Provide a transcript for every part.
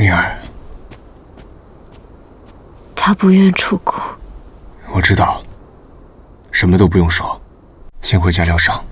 灵儿，他不愿出宫。我知道，什么都不用说，先回家疗伤。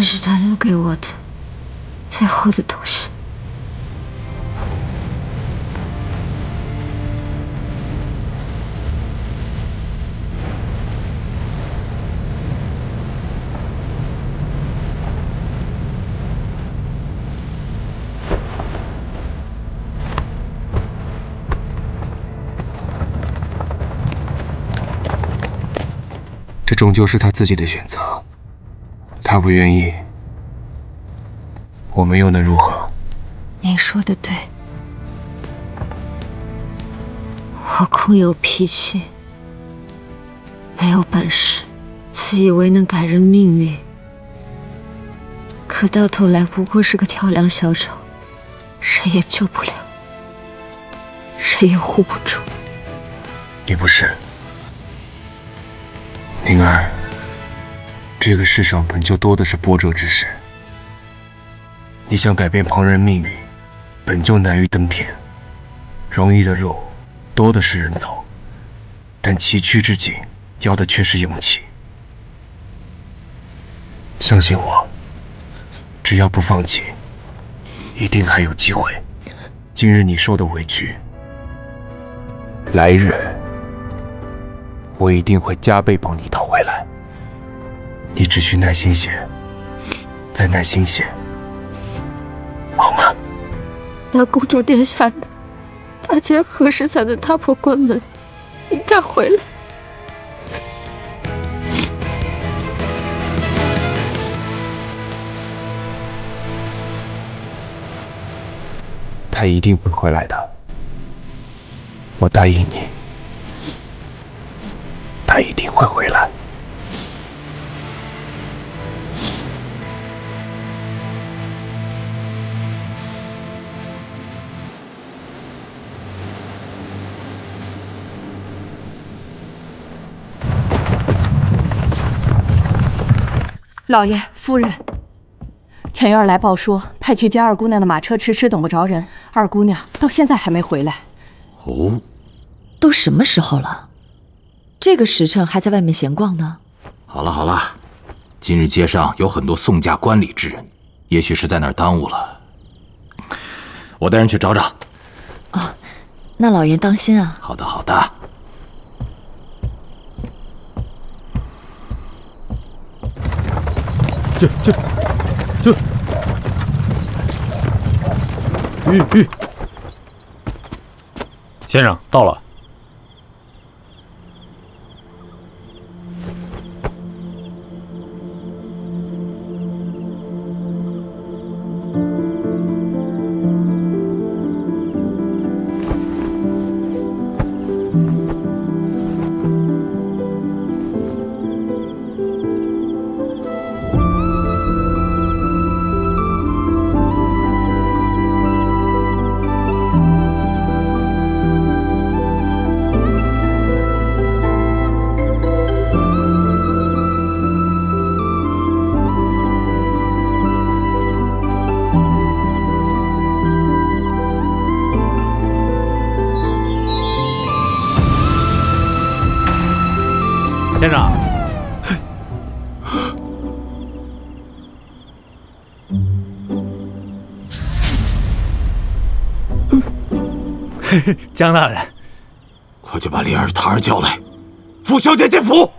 这是他留给我的最后的东西。这终究是他自己的选择，他不愿意，我们又能如何？你说的对，我空有脾气，没有本事，自以为能改人命运，可到头来不过是个跳梁小丑，谁也救不了，谁也护不住。你不是。宁儿，这个世上本就多的是波折之事。你想改变旁人命运，本就难于登天。容易的路，多的是人走，但崎岖之境，要的却是勇气。相信我，只要不放弃，一定还有机会。今日你受的委屈，来日。我一定会加倍帮你讨回来。你只需耐心些，再耐心些，好吗？那公主殿下呢？大姐何时才能踏破关门？应该回来。他一定会回来的，我答应你。他一定会回来。老爷、夫人，前院来报说，派去接二姑娘的马车迟迟等不着人，二姑娘到现在还没回来。哦，都什么时候了？这个时辰还在外面闲逛呢。好了好了，今日街上有很多送嫁观礼之人，也许是在那儿耽误了。我带人去找找。哦，那老爷当心啊。好的好的。去去去。玉玉，先生到了。先生，江大人，快去把灵儿、檀儿叫来，傅小姐进府。